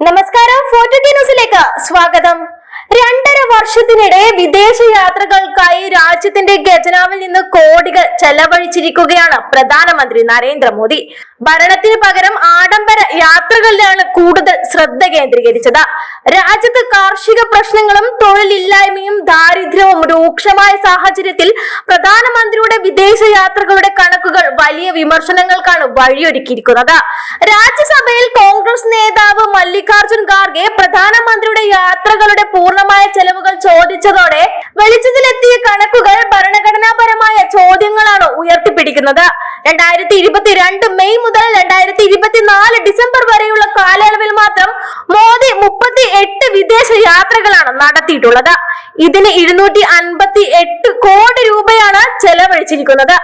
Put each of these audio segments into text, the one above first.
നമസ്കാരം ന്യൂസിലേക്ക് സ്വാഗതം. രണ്ടര വർഷത്തിനിടെ വിദേശ യാത്രകൾക്കായി രാജ്യത്തിന്റെ ഖജനാവിൽ നിന്ന് കോടികൾ ചെലവഴിച്ചിരിക്കുകയാണ് പ്രധാനമന്ത്രി നരേന്ദ്രമോദി. ഭരണത്തിന് പകരം ആഡംബര യാത്രകളിലാണ് കൂടുതൽ ശ്രദ്ധ കേന്ദ്രീകരിച്ചത്. രാജ്യത്ത് കാർഷിക പ്രശ്നങ്ങളും തൊഴിലില്ലായ്മയും ദാരിദ്ര്യവും രൂക്ഷമായ സാഹചര്യത്തിൽ പ്രധാനമന്ത്രിയുടെ വിദേശ യാത്രകളുടെ കണക്കുകൾ വലിയ വിമർശനങ്ങൾക്കാണ് വഴിയൊരുക്കിയിരിക്കുന്നത്. രാജ്യസഭയിൽ കോൺഗ്രസ് നേതാവ് മല്ലികാർജുൻ ഖാർഗെ പ്രധാനമന്ത്രിയുടെ യാത്രകളുടെ പൂർണമായ ചെലവുകൾ ചോദിച്ചതോടെ വെളിച്ചത്തിലെത്തിയ കണക്കുകൾ ഭരണഘടനാപരമായ ചോദ്യങ്ങളാണ് ഉയർത്തിപ്പിടിക്കുന്നത്. രണ്ടായിരത്തി ഇരുപത്തിരണ്ട് മെയ് മുതൽ രണ്ടായിരത്തി ഇരുപത്തിനാല് ഡിസംബർ വരെയുള്ള കാലയളവിൽ മാത്രം മോദി മുപ്പത്തി എട്ട് വിദേശ യാത്രകളാണ് നടത്തിയിട്ടുള്ളത്. ഇതിന് ഇരുന്നൂറ്റി അൻപത്തി എട്ട് കോടി രൂപയാണ് ചെലവഴിച്ചിരിക്കുന്നത്.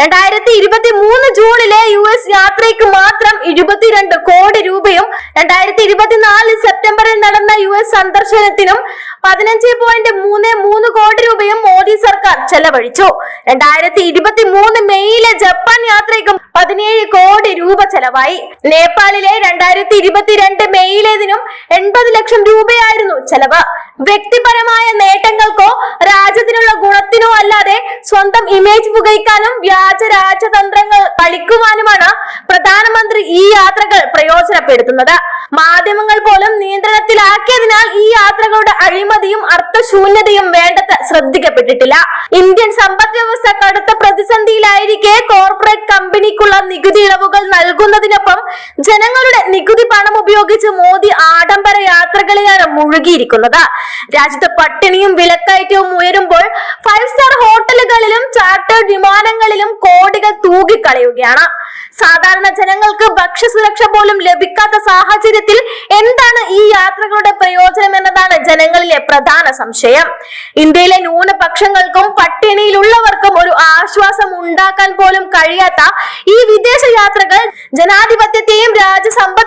രണ്ടായിരത്തി ഇരുപത്തി മൂന്ന് ജൂണിലെ യു എസ് യാത്രയ്ക്ക് മാത്രം ഇരുപത്തിരണ്ട് കോടി രൂപയും രണ്ടായിരത്തി ഇരുപത്തിനാല് സെപ്റ്റംബറിൽ നടന്ന യു എസ് സന്ദർശനത്തിനും പതിനഞ്ച് പോയിന്റ് മൂന്ന് മൂന്ന് കോടി രൂപയും മോദി സർക്കാർ ചെലവഴിച്ചു. രണ്ടായിരത്തി ഇരുപത്തി മൂന്ന് മെയ്യിലെ ജപ്പാൻ യാത്രയ്ക്കും പതിനേഴ് കോടി രൂപ ചെലവായി. നേപ്പാളിലെ രണ്ടായിരത്തി ഇരുപത്തിരണ്ട് മെയ്യിലേതിനും എൺപത് ലക്ഷം രൂപയായിരുന്നു ചെലവ്. വ്യക്തിപരമായ നേട്ടങ്ങൾക്കോ രാജ്യത്തിനുള്ള ഗുണത്തിനോ അല്ലാതെ സ്വന്തം ഇമേജ് പുകയ്ക്കാനും വ്യാജ രാജതന്ത്രങ്ങൾ കളിക്കുവാനുമാണ് പ്രധാനമന്ത്രി ഈ യാത്രകൾ പ്രയോജനപ്പെടുത്തുന്നത്. മാധ്യമങ്ങൾ പോലും നിയന്ത്രണത്തിലാക്കിയതിനാൽ ഈ യാത്രകളുടെ അഴിമതിയും അർത്ഥശൂന്യതയും വേണ്ടത്ര ശ്രദ്ധിക്കപ്പെട്ടിട്ടില്ല. ഇന്ത്യൻ സമ്പദ് വ്യവസ്ഥ കടുത്ത പ്രതിസന്ധിയിലായിരിക്കെ നികുതി പണം ഉപയോഗിച്ച് മോദി ആഡംബര യാത്രകളിലാണ് മുഴുകിയിരിക്കുന്നത്. രാജ്യത്ത് പട്ടിണിയും വിലക്കയറ്റവും ഉയരുമ്പോൾ ഫൈവ് സ്റ്റാർ ഹോട്ടലുകളിലും ചാർട്ടേഡ് വിമാനങ്ങളിലും കോടികൾ തൂകിക്കളയുകയാണ്. സാധാരണ ജനങ്ങൾക്ക് ഭക്ഷ്യസുരക്ഷ പോലും ലഭിക്കാത്ത സാഹചര്യത്തിൽ എന്താണ് ഈ യാത്രകളുടെ പ്രയോജനം എന്നതാണ് ജനങ്ങളിലെ പ്രധാന സംശയം. ഇന്ത്യയിലെ ന്യൂനപക്ഷങ്ങൾക്കും പട്ടിണിയിലുള്ളവർക്കും ഒരു ആശ്വാസം ഉണ്ടാക്കാൻ പോലും കഴിയാത്ത ഈ വിദേശ യാത്രകൾ ജനാധിപത്യത്തെയും രാജ്യസമ്പത്തിന്റെയും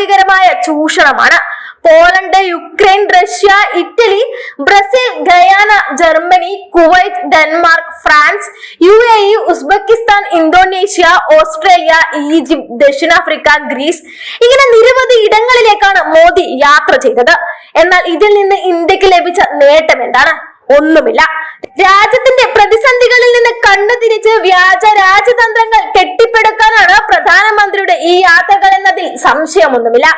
മേലുള്ള ചൂഷണമാണ്. Poland Ukraine Russia Italy Brazil Guyana Germany Kuwait Denmark France U A E Uzbekistan Indonesia Australia Egypt ദക്ഷിണാഫ്രിക്ക ഗ്രീസ് ഇങ്ങനെ നിരവധി ഇടങ്ങളിലേക്കാണ് മോദി യാത്ര ചെയ്തത്. എന്നാൽ ഇതിൽ നിന്ന് ഇന്ത്യയ്ക്ക് ലഭിച്ച നേട്ടം എന്താണ്? ഒന്നുമില്ല. രാജ്യത്തിന്റെ പ്രതിസന്ധികളിൽ നിന്ന് കണ്ണു തിരിച്ച് വ്യാജ രാജതന്ത്രങ്ങൾ കെട്ടിപ്പടുക്കാനാണ് പ്രധാനമന്ത്രിയുടെ ഈ യാത്രകൾ എന്നതിൽ സംശയമൊന്നുമില്ല.